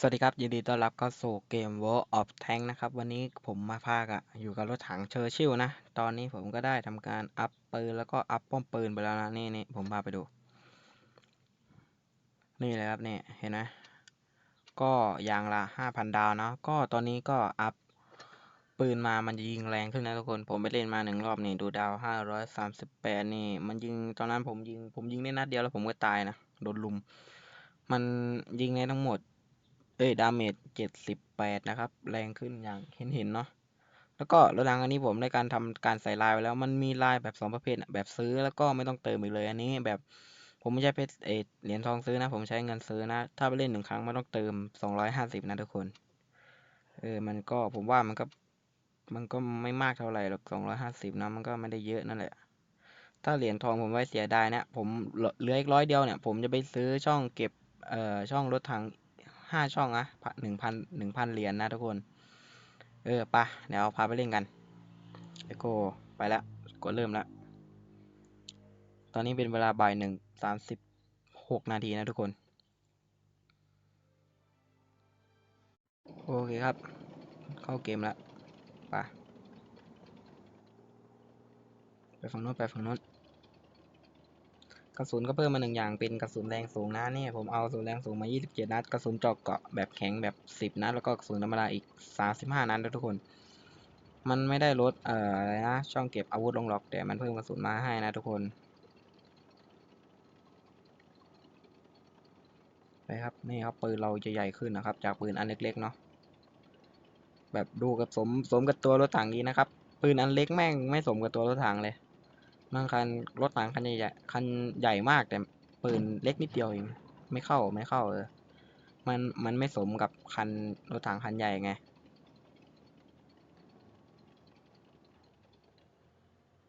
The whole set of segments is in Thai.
สวัสดีครับ ยินดีต้อนรับเข้าสู่เกม World of Tank นะครับ วันนี้ผมมาพากอะอยู่กับรถถังเชอร์ชิลนะ ตอนนี้ผมก็ได้ทำการอัพปืน แล้วก็อัพป้อมปืนไปแล้วนะ นี่นี่ผมพาไปดู นี่เลยครับนี่เห็นไหมก็ยางละห้าพันดาวเนาะก็ตอนนี้ก็อัพปืนมามันจะยิงแรงขึ้นนะทุกคน ผมไปเล่นมาหนึ่งรอบนี่ดูดาวห้าร้อยสามสิบแปดนี่ มันยิงตอนนั้นผมยิงผมยิงได้นัดเดียวแล้วผมก็ตายนะโดนลุม มันยิงในทั้งหมด เอ้ย ดาเมจเจ็ดสิบแปดนะครับ แรงขึ้นอย่างเห็นเห็นเนาะ แล้วก็ระดังอันนี้ผมได้การทำการใส่ลายไว้แล้ว มันมีลายแบบสองประเภทแบบซื้อแล้วก็ไม่ต้องเติมอีกเลย อันนี้แบบผมไม่ใช่เพชรเอเหรียญทองซื้อนะ ผมใช้เงินซื้อนะ ถ้าไปเล่นหนึ่งครั้งมันต้องเติมสองร้อยห้าสิบนะทุกคน เออ มันก็ผมว่ามันก็ มันก็ไม่มากเท่าไหร่หรอกสองร้อยห้าสิบนะ มันก็ไม่ได้เยอะนั่นแหละ ถ้าเหรียญทองผมไว้เสียดายนะ ผมเหลืออีกร้อยเดียวเนี่ย ผมจะไปซื้อช่องเก็บ เอ่อ ช่องรถถัง ห้าช่องนะหนึ่งพันหนึ่งพันเหรียญนะทุกคน เออปะเดี๋ยวพาไปเล่นกันเอโกไปแล้วกดเริ่มแล้ว ตอนนี้เป็นเวลาบ่ายหนึ่งสามสิบหกนาทีนะทุกคน โอเคครับ เข้าเกมแล้วไปไปฝั่งโน้นไปฝั่งโน้น กระสุนก็เพิ่มมาหนึ่งอย่างเป็นกระสุนแรงสูงนะเนี่ยผมเอากระสุนแรงสูงมา 27 นัด กระสุนเจาะเกาะแบบแข็งแบบ 10 นัด แล้วก็กระสุนธรรมดาอีก 35 นัดนะทุกคน มันไม่ได้ลดเอ่ออะไรนะช่องเก็บอาวุธลงหรอกแต่มันเพิ่มกระสุนมาให้นะทุกคนไปครับนี่ครับปืนเราจะใหญ่ขึ้นนะครับ จากปืนอันเล็กๆเนาะแบบดูกับสมสมกับตัวรถถังดีนะครับปืนอันเล็กแม่งไม่สมกับตัวรถถังเลย บางคันรถถังคันใหญ่คันใหญ่มากแต่ปืนเล็กนิดเดียวเองไม่เข้าไม่เข้าเออมันมันไม่สมกับคันรถถังคันใหญ่ไง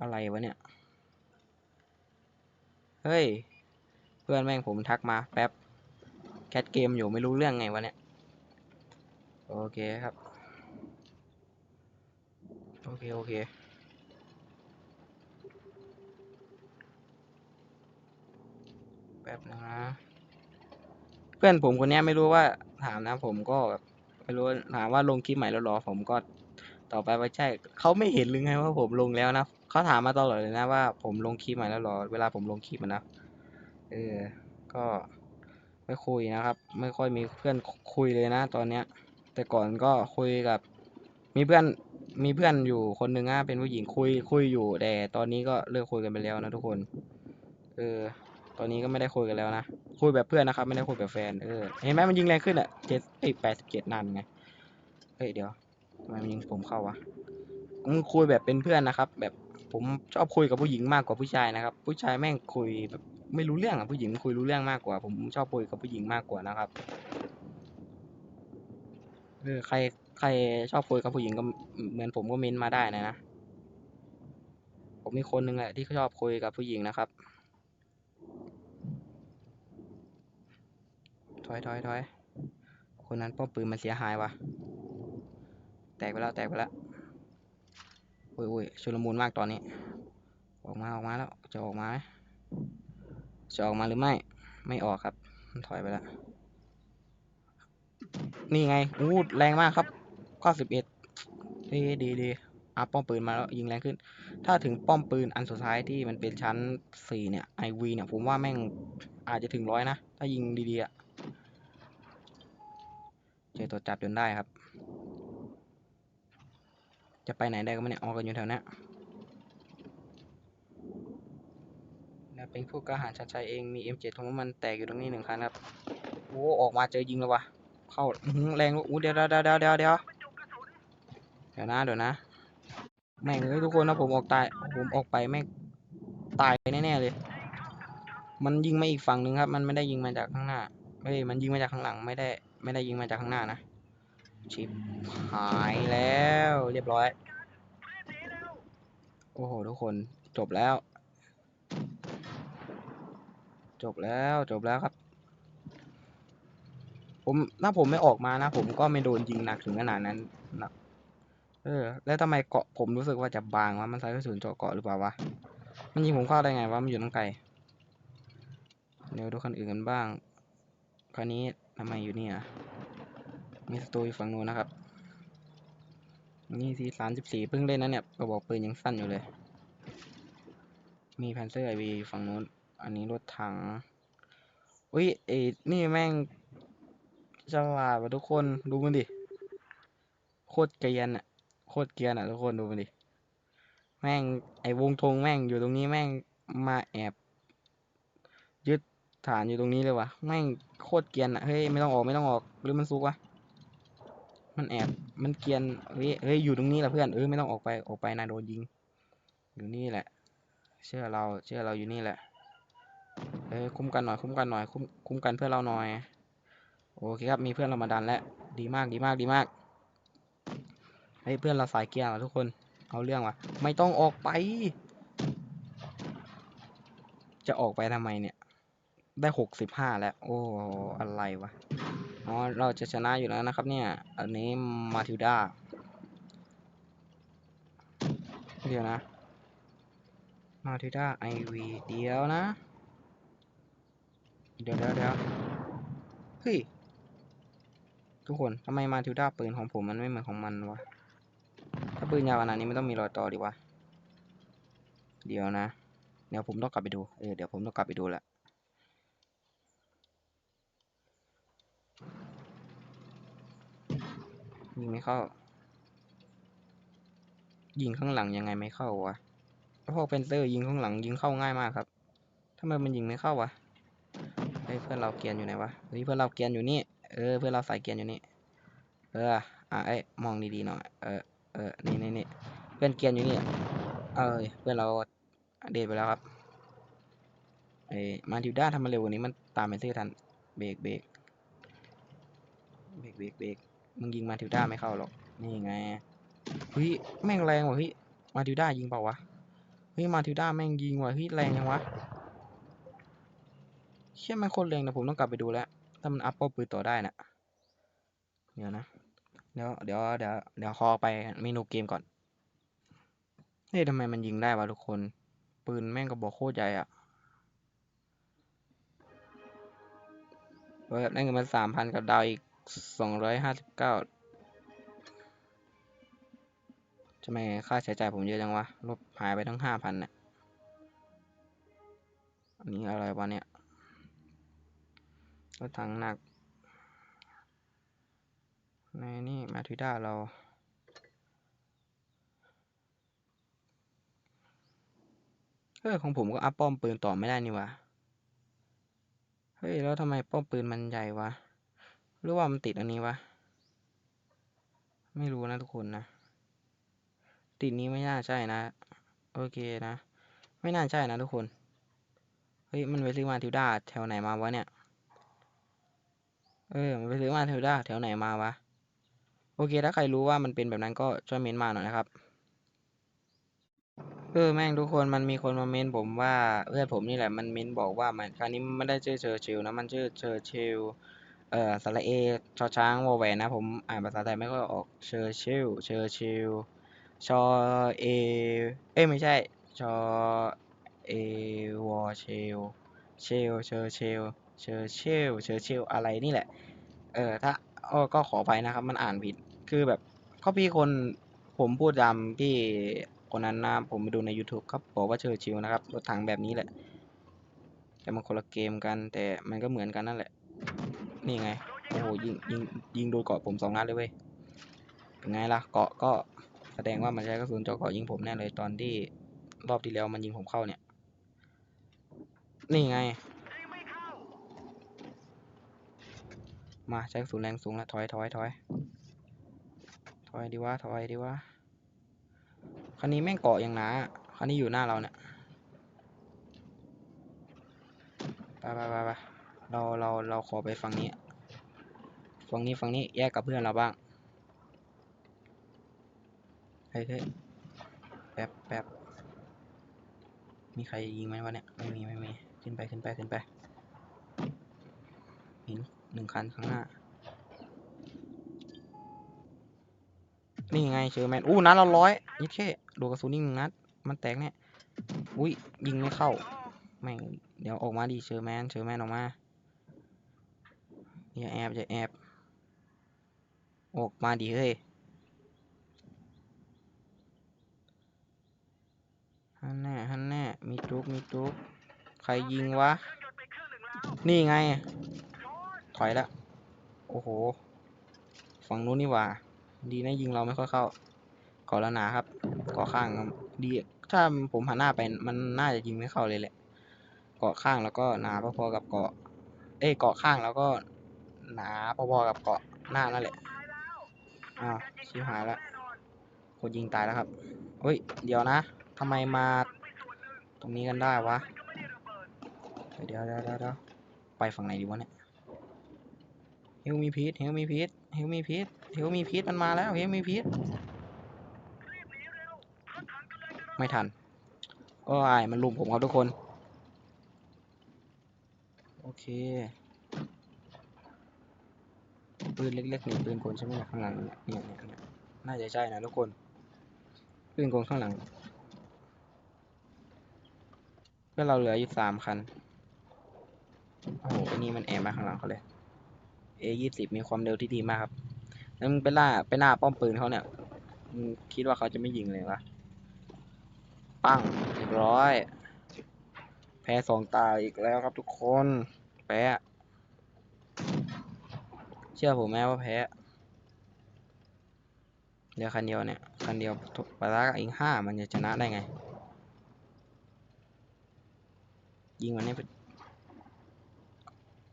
อะไรวะเนี่ย เฮ้ย เพื่อนแม่งผมทักมาแป๊บ แคทเกมอยู่ไม่รู้เรื่องไงวะเนี่ย โอเคครับ โอเค โอเค แป๊บนะ เพื่อนผมคนนี้ไม่รู้ว่าถามนะ ผมก็แบบไม่รู้ถามว่าลงคลิปใหม่แล้วหรอ ผมก็ต่อไปว่าใช่เขาไม่เห็นหรือไงว่าผมลงแล้วนะเขาถามมาตลอดเลยนะว่าผมลงคลิปใหม่แล้วหรอ เวลาผมลงคลิปนะเออ ก็ไม่คุยนะครับ ไม่ค่อยมีเพื่อนคุยเลยนะ ตอนเนี้ย แต่ก่อนก็คุยกับ มีเพื่อนมีเพื่อนอยู่คนหนึ่งอะเป็นผู้หญิงคุยคุยอยู่แต่ตอนนี้ก็เลิกคุยกันไปแล้วนะทุกคน เออ ตอนนี้ก็ไม่ได้คุยกันแล้วนะ คุยแบบเพื่อนนะครับ ไม่ได้คุยแบบแฟน เออ เห็นไหมมันยิงแรงขึ้นอะเจ็ดไอแปดสิบเจ็ดนันไง เฮ้ยเดี๋ยวทำไมมันยิงผมเข้าวะมึงคุยแบบเป็นเพื่อนนะครับ แบบผมชอบคุยกับผู้หญิงมากกว่าผู้ชายนะครับ ผู้ชายแม่งคุยแบบไม่รู้เรื่องอะผู้หญิงคุยรู้เรื่องมากกว่า ผมชอบคุยกับผู้หญิงมากกว่านะครับเออใครใครชอบคุยกับผู้หญิงก็เหมือนผมก็เม้นมาได้นะนะ ผมมีคนหนึ่งแหละที่ชอบคุยกับผู้หญิงนะครับ อยถอยถอยคนนั้นป้อมปืนมันเสียหายวะแตกไปแล้วแตกไปแล้วอุ้ยอุ้ยชุลมุนมากตอนนี้ ออกมาออกมาแล้วจะออกมาไหมจะออกมาหรือไม่ ไม่ออกครับมันถอยไปแล้ว นี่ไงอู้แรงมากครับเก้าสิบเอ็ดดีดีดีอัพป้อมปืนมาแล้วยิงแรงขึ้น ถ้าถึงป้อมปืนอันสุดท้ายที่มันเป็นชั้นสี่เนี่ยไอวีเนี่ย ผมว่าแม่งอาจจะถึงร้อยนะ ถ้ายิงดีๆอะ จอตัวจับจนได้ครับ จะไปไหนได้ก็ไม่เนี่ยออกกันอยู่แถวนี้ยแล้วเป็นผู้กล้าหาญชัดชัยเองมี M7 ของมันแตกอยู่ตรงนี้หนึ่งคันครับโอ้ออกมาเจอยิงแล้ววะเข้าแรงอู้เดี๋ยวเดี๋ยวเดี๋ยวเดี๋ยวเดี๋ยวเดี๋ยวนะเดี๋ยวนะแม่งเอ้ยทุกคนนะผมออกตายผมออกไปแม่งตายแน่ๆเลย มันยิงมาอีกฝั่งหนึ่งครับ มันไม่ได้ยิงมาจากข้างหน้าเฮ้ยมันยิงมาจากข้างหลังไม่ได้ ไม่ได้ยิงมาจากข้างหน้านะ ชิปหายแล้วเรียบร้อย โอ้โห ทุกคนจบแล้ว จบแล้วจบแล้วครับ ผมถ้าผมไม่ออกมานะ ผมก็ไม่โดนยิงหนักถึงขนาดนั้นนะเออ แล้วทำไมเกาะผมรู้สึกว่าจะบางวะมันใช้กระสุนเจาะเกาะหรือเปล่าวะมันยิงผมเข้าได้ไงวะมันอยู่ตั้งไกลเดี๋ยวดูคันอื่นกันบ้าง คันนี้ทำไมอยู่นี่อะมีศัตรูอยู่ฝั่งนู้นนะครับ นี่ทีสามสิบสี่เพิ่งเล่นนะเนี่ยกระบอกปืนยังสั้นอยู่เลย มีแพนเซอร์ไอวีฝั่งนู้น อันนี้รถถัง อุ้ยเอ้นี่แม่งฉลาดว่ะทุกคนดูมันดิ โคตรเกียนอะโคตรเกียนอะทุกคนดูมันดิ แม่งไอวงธงแม่งอยู่ตรงนี้แม่งมาแอบ ฐานอยู่ตรงนี้เลยวะแม่งโคตรเกียนอะเฮ้ยไม่ต้องออกไม่ต้องออกหรือมันซุกวะมันแอบมันเกียนเฮ้ยเฮ้ยอยู่ตรงนี้แหละเพื่อนเออไม่ต้องออกไปออกไปนะโดนยิง อยู่นี่แหละ เชื่อเราเชื่อเราอยู่นี่แหละเออคุ้มกันหน่อยคุ้มกันหน่อยคุ้มคุ้มกันเพื่อนเราหน่อยโอเคครับมีเพื่อนเรามาดันแล้วดีมากดีมากดีมากเฮ้ยเพื่อนเราสายเกียร์ทุกคนเอาเรื่องว่ะ ไม่ต้องออกไป จะออกไปทำไมเนี่ย ได้หกสิบห้าแล้ว โอ้ อะไรวะ อ๋อ เราจะชนะอยู่แล้วนะครับ เนี่ย อันนี้มาทิวดา เดี๋ยวนะ มาทิวดาไอวีเดียวนะ เดี๋ยวเดี๋ยวเดี๋ยวเฮ้ย ทุกคนทำไมมาทิวดาปืนของผมมันไม่เหมือนของมันวะ ถ้าปืนยาวขนาดนี้ไมันต้องมีรอยต่อดีวะ เดี๋ยวนะ เดี๋ยวผมต้องกลับไปดู เออ เดี๋ยวผมต้องกลับไปดูแหละ ยิงไม่เข้า ยิงข้างหลังยังไงไม่เข้าวะพวกเพนเซอร์ยิงข้างหลังยิงเข้าง่ายมากครับทำไมมันยิงไม่เข้าวะเฮ้ยเพื่อนเราเกียนอยู่ไหนวะเฮ้ยเพื่อนเราเกียนอยู่นี่ เออเพื่อนเราใสายเกียนอยู่นี่ เออ อะเอ้มองดีๆหน่อย เออ เออ นี่นี่นี่เพื่อนเกียนอยู่นี่ เออเพื่อนเราเดทไปแล้วครับไอ้มาทิวด้าทำมาเร็วกว่านี้มันตามไปซื้อทัน เบรกเบรกเบรกเบรกเบรก มึงยิงมาทิวด้าไม่เข้าหรอก นี่ไงเฮ้ยแม่งแรงว่ะเฮ้ยมาทิวด้ายิงเปล่าวะเฮ้ยมาทิวด้าแม่งยิงว่ะเฮ้ยแรงยังวะเชี่ยแม่งโคตรแรงนะผมต้องกลับไปดูแล้ว ถ้ามันอัพเป้าปืนต่อได้น่ะเดี๋ยวนะเดี๋ยวเดี๋ยวเดี๋ยวเดี๋ยวขอไปเมนูเกมก่อนเฮ้ยทำไมมันยิงได้วะทุกคน ปืนแม่งกระบอกโคตรใหญ่อะเฮ้ยได้เงินมาสามพันกับดาวอีก สองร้อยห้าสิบเก้าทำไมค่าใช้จ่ายผมเยอะจังวะ ลบหายไปทั้งห้าพันเนี่ยอันนี้อะไรวะเนี่ยรถถังหนัก ในนี่มาทิด้าเราเออของผมก็อัพป้อมปืนต่อไม่ได้นี่วะ เฮ้ย แล้วทำไมป้อมปืนมันใหญ่วะ หรือว่ามันติดอันนี้วะ ไม่รู้นะทุกคนนะ ติดนี้ไม่น่าใช่นะ โอเคนะ ไม่น่าใช่นะทุกคน เฮ้ย มันไปซื้อมาทิวด้าแถวไหนมาวะเนี่ย เออ มันไปซื้อมาทิวด้าแถวไหนมาวะ โอเค ถ้าใครรู้ว่ามันเป็นแบบนั้นก็ช่วยเมนมาหน่อยนะครับ เออ แม่งทุกคน มันมีคนมาเมนผมว่าเพื่อนผมนี่แหละ มันเมนบอกว่ามันคราวนี้มันไม่ได้ชื่อเชอร์ชิลนะ มันชื่อเชอร์ชิล เอ่อสระเอชอช้างวอแหวนนะผมอ่านภาษาไทยไม่ค่อยออกเชอร์ชิลเชอร์ชิลชอเอเอ้ยไม่ใช่ชอเอวอเชลเชลเชอร์ชิลเชอร์ชิลเชอร์ชิลอะไรนี่แหละ เออถ้าอ้ก็ขออภัยนะครับ มันอ่านผิดคือแบบเขาพี่คนผมพูดตามที่คนนั้นนะผมไปดูใน YouTube ครับบอกว่าเชอร์ชิลนะครับรถถังแบบนี้แหละ แต่มันคนละเกมกันแต่มันก็เหมือนกันนั่นแหละ นี่ไง โอ้โหยิงยิงยิงโดนเกาะผมสองนัดเลยเว้ยเป็นไงล่ะเกาะก็แสดงว่ามันใช้กระสุนเจาะเกาะยิงผมแน่เลยตอนที่รอบที่แล้วมันยิงผมเข้าเนี่ย นี่ไง มาใช้กระสุนแรงสูงแล้วถอยถอยถอยถอยดีวะถอยดีวะคันนี้แม่งเกาะอย่างหนาคันนี้อยู่หน้าเราเนี่ยไปไปไปไป เราเราเราขอไปฝั่งนี้ ฝั่งนี้ฝั่งนี้แยกกับเพื่อนเราบ้างเฮ้ยเฮ้ยแป๊บแป๊บมีใครยิงไหมวะเนี่ย ไม่มีไม่มีขึ้นไปขึ้นไปขึ้นไปหินหนึ่งคันข้างหน้า นี่ไงเชอร์แมน อู้นัดละร้อยยี่แค่โดนกระสุนนี่หนึ่งนัด มันแตกเนี่ย อุ้ยยิงไม่เข้า แม่ง เดี๋ยวออกมาดิเชอร์แมน เชอร์แมนออกมา อย่าแอบอย่าแอบออกมาดิเฮ้ยฮันแน่ฮันแน่มีจุกมีจุกใครยิงวะ นี่ไง ถอยละโอ้โห ฝั่งนู้นนี่หว่า ดีนะยิงเราไม่ค่อยเข้ากาะละหนาครับกาะข้างดีถ้าผมหันหน้าไปมันน่าจะยิงไม่เข้าเลยแหละเกาะข้างแล้วก็หนาพอๆกับเกาะ เอ้ยเกาะข้างแล้วก็ หนาพอๆกับเกาะหน้านั่นแหละอ้าวชิบหายแล้วคนยิงตายแล้วครับเฮ้ย เดี๋ยวนะทำไมมาตรงนี้กันได้วะเดี๋ยวเดี๋ยวเดี๋ยวเดี๋ยวไปฝั่งไหนดีวะเนี่ยเฮลมีพีทเฮลมีพีทเฮลมีพีทเฮลมีพีทมันมาแล้วเฮลมีพีทไม่ทันโอ้ยมันลุมผมครับทุกคน โอเค ปืนเล็กๆนี่ปืนกลใช่ไหมข้างหลังเนี่ยเนี่ยเนี่ยน่าจะใช่นะทุกคน ปืนกลข้างหลังเพื่อเราเหลืออยู่สามคัน โอ้โหอ้นี่มันแอบมาข้างหลังเขาเลย A ยี่สิบมีความเร็วที่ดีมากครับ แล้วมึงไปล่าไปหน้าป้อมปืนเขาเนี่ยมึงคิดว่าเขาจะไม่ยิงเลยวะปั้งร้อย แพ้สองตาอีกแล้วครับทุกคน แพ้ เชื่อผมไหมว่าแพ้เหลือคันเดียวเนี่ยคันเดียวปะทะกับอีกห้ามันจะชนะได้ไง ยิงมันให้เป็น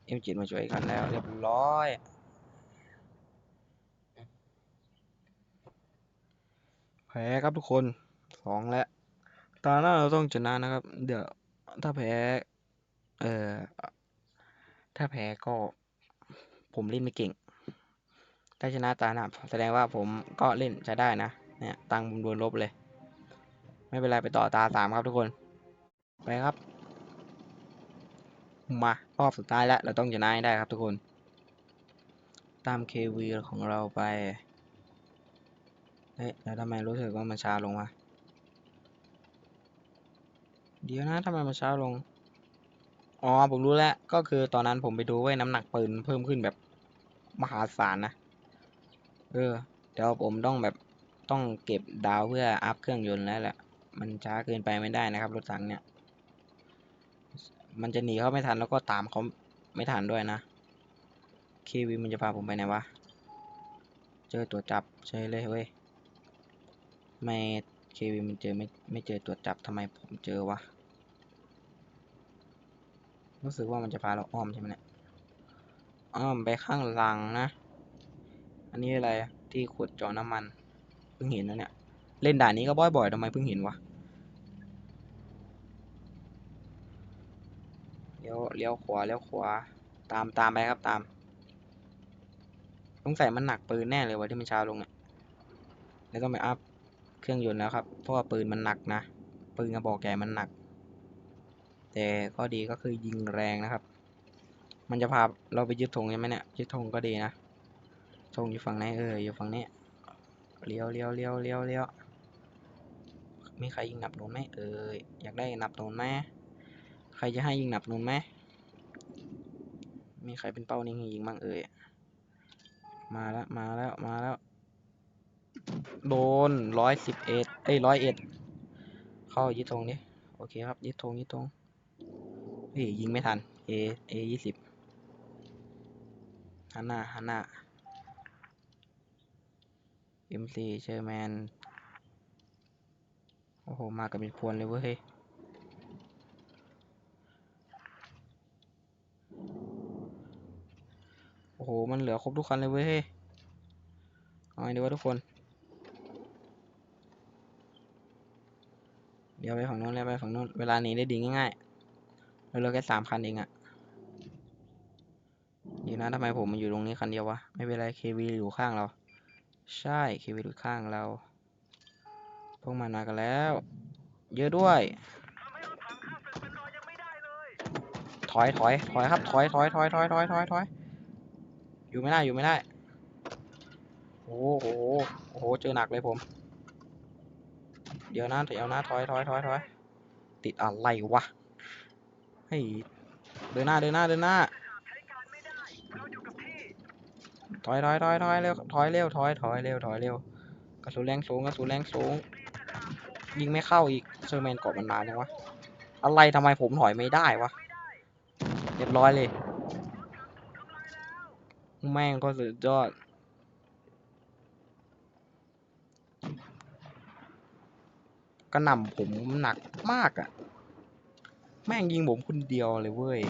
เอ็มจิตมาช่วยกันแล้ว เรียบร้อยแพ้ครับทุกคนสองแล้วตอนหน้าเราต้องชนะนะครับ เดี๋ยวถ้าแพ้ เอ่อ ถ้าแพ้ก็ ผมเล่นไม่เก่งถ้ชนะตาหน้าแสดงว่าผมก็เล่นจะได้นะ เนี่ย ตังค์ผมโดนลบเลย ไม่เป็นไรไปต่อตาสามครับทุกคน ไปครับ มารอบสุดท้ายแล้ว เราต้องชนะให้ได้ครับทุกคน ตาม KV ของเราไป เฮ้ยแล้วทำไมรู้สึกว่ามันช้าลงวะ เดี๋ยวนะทำไมมันช้าลงอ๋อผมรู้แล้วก็คือตอนนั้นผมไปดูเว้ยน้ำหนักปืนเพิ่มขึ้นแบบ มหาศาลนะ เออ เดี๋ยวผมต้องแบบต้องเก็บดาวเพื่ออัพเครื่องยนต์แล้วแหละ มันช้าเกินไปไม่ได้นะครับ รถถังเนี่ย มันจะหนีเขาไม่ทันแล้วก็ตามเขาไม่ทันด้วยนะเควีมันจะพาผมไปไหนวะ เจอตัวจับเฉยเลยเว้ย ไม่เควีมันเจอไม่ไม่เจอตัวจับทำไมผมเจอวะ รู้สึกว่ามันจะพาเราอ้อมใช่ไหมเนี่ย อ้อมไปข้างหลังนะ อันนี้อะไรที่ขุดเจาะน้ำมัน เพิ่งเห็นนะเนี่ย เล่นด่านนี้ก็บ่อยๆทำไมเพิ่งเห็นวะเลี้ยวเลี้ยวขวาเลี้ยวขวา ตามตามไปครับตามสงสัยมันหนักปืนแน่เลยวะที่มันช้าลงเนี่ยแล้วต้องไปอัพเครื่องยนต์แล้วครับ เพราะว่าปืนมันหนักนะ ปืนกระบอกใหญ่มันหนัก แต่ข้อดีก็คือยิงแรงนะครับ มันจะพาเราไปยึดธงใช่ไหมเนี่ยยึดธงก็ดีนะธงอยู่ฝั่งไหนเอออยู่ฝั่งนี้เลี้ยวเลี้ยวเลี้ยวเลี้ยวเลี้ยวมีใครยิงหนับหนุนไหมเอออยากได้หนับหนุนไหมใครจะให้ยิงหนับหนุนไหมมีใครเป็นเป้านิ่งยิงบ้างเอ่ยมาแล้วมาแล้วมาแล้ว โดนร้อยสิบเอ็ดเอ้ยร้อยเอ็ดเข้ายึดธงดิโอเคครับยึดธงยึดธงเฮ้ยยิงไม่ทัน A A ยี่สิบ ฮันหน้าฮันหน้า M4 เชอร์แมน โอ้โห มากับเป็นพวนเลยเว้ยโอ้โห มันเหลือครบทุกคันเลยเว้ยเอาไงดีวะทุกคน เดี๋ยวไปฝั่งนู้นเลยไปฝั่งนู้น เวลานี้ได้ดีง่ายๆเราเหลือแค่สามคันเองอะ ดีนะทำไมผมมาอยู่ตรงนี้คันเดียววะ ไม่เป็นไร KV อยู่ข้างเรา ใช่ KV อยู่ข้างเรา พวกมันมากันแล้ว เยอะด้วย ถอยถอยถอยครับ ถอยถอยถอยถอยถอยถอยถอยอยู่ไม่ได้อยู่ไม่ได้ โอ้โหโอ้โหเจอหนักเลยผม เดี๋ยวนะเดี๋ยวนะถอยถอยถอยถอยติดอะไรวะเฮ้ยเดินหน้าเดินหน้าเดินหน้า ถอยถอยถอยถอยเร็วถอยเร็วถอยถอยเร็วถอยเร็วกระสุนแรงสูงกระสุนแรงสูง ยิงไม่เข้าอีกเซอร์แมนเกาะมันนานยังวะอะไรทำไมผมถอยไม่ได้วะเรียบร้อยเลย แม่งก็สุดยอดกระหน่ำผมหนักมากอะ่ะ แม่งยิงผมคนเดียวเลยเว้ย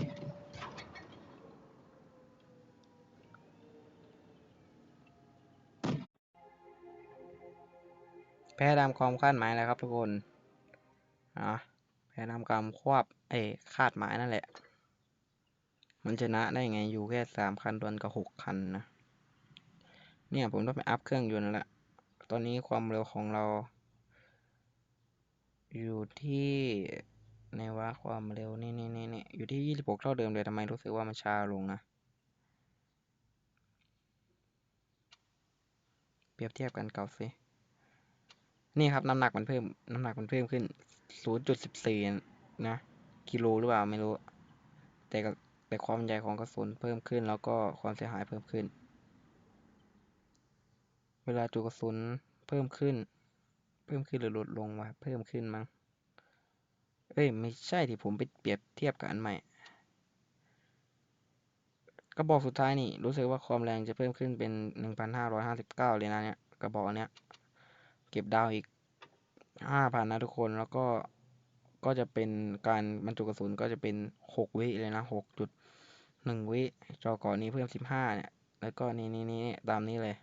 แพ้ตามความคาดหมายแล้วครับทุกคนอะแพ้ตามความควบเอ้คาดหมายนั่นแหละ มันชนะได้ไงอยู่แค่สามคันดวลกับหกคันนะเนี่ยผมต้องไปอัพเครื่องยนต์แล้วตอนนี้ความเร็วของเรา อยู่ที่ในว่าความเร็วนี่นี่นี่นี่อยู่ที่ยี่สิบหกเท่าเดิมเลยทำไมรู้สึกว่ามันช้าลงนะเปรียบเทียบกันเก่าสิ นี่ครับน้ำหนักมันเพิ่ม น้ำหนักมันเพิ่มขึ้น 0.14 นะ กิโลหรือเปล่าไม่รู้ แต่แต่ความใหญ่ของกระสุนเพิ่มขึ้น แล้วก็ความเสียหายเพิ่มขึ้น เวลาจุกระสุนเพิ่มขึ้น เพิ่มขึ้นหรือลดลงวะเพิ่มขึ้นมั้ง เอ้ยไม่ใช่ที่ผมไปเปรียบเทียบกับอันใหม่กระบอกสุดท้ายนี่รู้สึกว่าความแรงจะเพิ่มขึ้นเป็น 1,559 เลยนะเนี่ยกระบอกเนี้ย ก็บดาวอีก5,000นะทุกคนแล้วก็ก็จะเป็นการบรรจุกระสุนก็จะเป็น6วิเลยนะ6.1วิจอก่อนนี้เพิ่ม15เนี่ยแล้วก็นี่นี่นี่ตามนี้เลย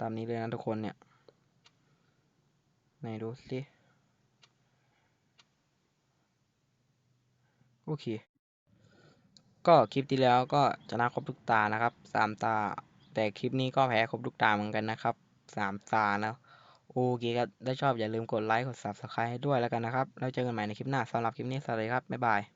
ตามนี้เลยนะทุกคนเนี่ยไหนดูสิโอเค ก็คลิปที่แล้วก็ชนะครบทุกตานะครับสามตา แต่คลิปนี้ก็แพ้ครบทุกตาเหมือนกันนะครับสามตานะโอเคครับถ้าชอบอย่าลืมกดไลค์กด subscribe ให้ด้วยแล้วกันนะครับ แล้วเจอกันใหม่ในคลิปหน้าสำหรับคลิปนี้สวัสดีครับ บ๊ายบาย